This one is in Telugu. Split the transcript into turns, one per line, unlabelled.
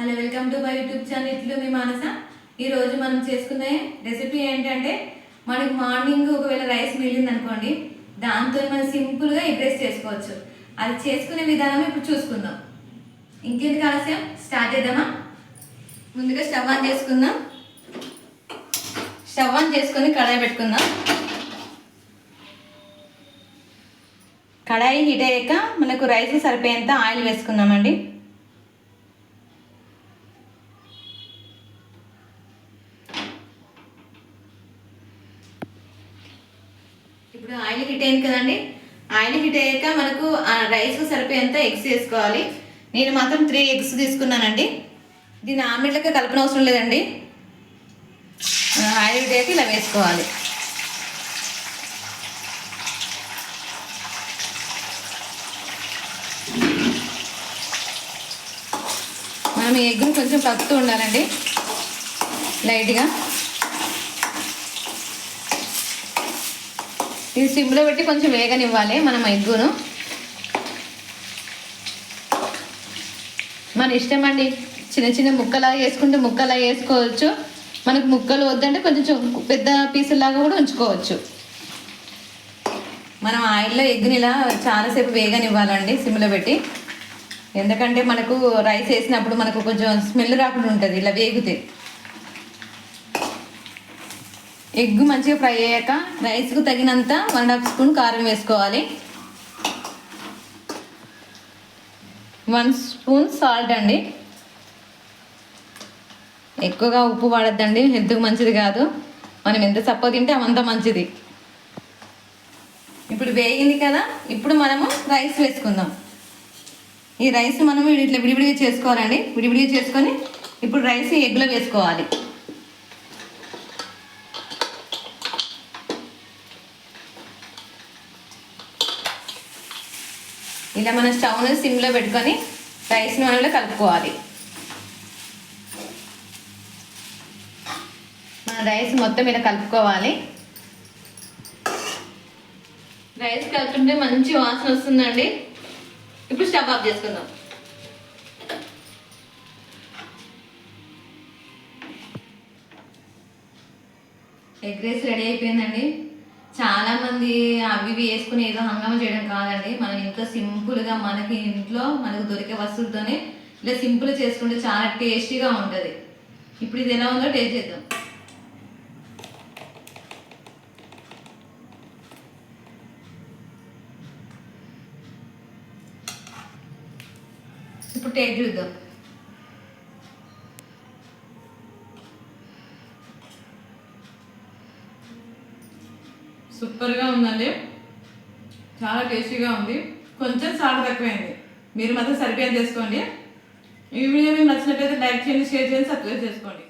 Hello welcome to my YouTube channel. ఇట్లు మీ మానస. ఈరోజు మనం చేసుకునే రెసిపీ ఏంటంటే మనకి మార్నింగ్ ఒకవేళ రైస్ మిగిలింది అనుకోండి దాంతో మనం సింపుల్గా ఎగ్ చేసుకోవచ్చు. అది చేసుకునే విధానం ఇప్పుడు చూసుకుందాం. ఇంకెందుకు ఆలస్యం? స్టార్ట్ చేద్దామా? ముందుగా స్టవ్ ఆన్ చేసుకుందాం. స్టవ్ ఆన్ చేసుకొని కడాయి పెట్టుకుందాం. కడాయి హీట్ అయ్యాక మనకు రైస్ సరిపోయేంత ఆయిల్ వేసుకుందామండి. ఇప్పుడు ఆయిల్ హీట్ అయింది కదండి. ఆయిల్ హీట్ అయ్యాక మనకు ఆ రైస్కు సరిపోయేంత ఎగ్స్ వేసుకోవాలి. నేను మాత్రం త్రీ ఎగ్స్ తీసుకున్నానండి. దీన్ని ఆమ్లెట్లకి కలపన అవసరం లేదండి ఆయిల్ హీట్ అయ్యాక ఇలా వేసుకోవాలి. మనం ఈ ఎగ్ని కొంచెం పక్కుతూ ఉండాలండి. లైట్గా. ఇది సిమ్లో పెట్టి కొంచెం వేగనివ్వాలి మనం ఎగ్గును మన ఇష్టం అండి. చిన్న చిన్న ముక్కలా వేసుకుంటే ముక్కలా వేసుకోవచ్చు. మనకు ముక్కలు వద్దంటే కొంచెం పెద్ద పీసులాగా కూడా ఉంచుకోవచ్చు. మనం ఆయిల్లో ఎగ్గుని ఇలా చాలాసేపు వేగనివ్వాలండి సిమ్లో పెట్టి. ఎందుకంటే మనకు రైస్ వేసినప్పుడు మనకు కొంచెం స్మెల్ రాకుండా ఉంటుంది ఇలా వేగితే. ఎగ్ మంచిగా ఫ్రై అయ్యాక రైస్కు తగినంత వన్ అండ్ హాఫ్ స్పూన్ కారం వేసుకోవాలి. వన్ స్పూన్ సాల్ట్ అండి. ఎక్కువగా ఉప్పు వాడద్దండి హెల్త్కి మంచిది కాదు. మనం ఎంత సప్ప తింటే అంత మంచిది. ఇప్పుడు వేగింది కదా ఇప్పుడు మనము రైస్ వేసుకుందాం. ఈ రైస్ మనము ఇట్లా విడివిడిగా చేసుకోవాలండి. విడివిడిగా చేసుకొని ఇప్పుడు రైస్ ఎగ్లో వేసుకోవాలి. ఇలా మన స్టవ్ను సిమ్లో పెట్టుకొని రైస్ని మనలో కలుపుకోవాలి. మన రైస్ మొత్తం ఇలా కలుపుకోవాలి. రైస్ కలుపుతుంటే మంచి వాసన వస్తుందండి. ఇప్పుడు స్టవ్ ఆఫ్ చేసుకుందాం. ఎగ్ రైస్ రెడీ అయిపోయిందండి. చాలా మంది అవి ఇవి వేసుకుని ఏదో హంగామ చేయడం కాదండి. మనం ఇంట్లో సింపుల్గా మనకి ఇంట్లో మనకు దొరికే వస్తువులతోనే ఇలా సింపుల్ చేసుకుంటే చాలా టేస్టీగా ఉంటుంది. ఇప్పుడు ఇది ఎలా ఉందో టేస్ట్ చేద్దాం. ఇప్పుడు టేస్ట్ చూద్దాం. సూపర్గా ఉందండి. చాలా టేస్టీగా ఉంది. కొంచెం సాల్ట్ తక్కువైంది. మీరు మాత్రం సరిపోయేది చేసుకోండి. ఈ వీడియో మీకు నచ్చినట్లయితే లైక్ చేయండి షేర్ చేయండి సబ్స్క్రైబ్ చేసుకోండి.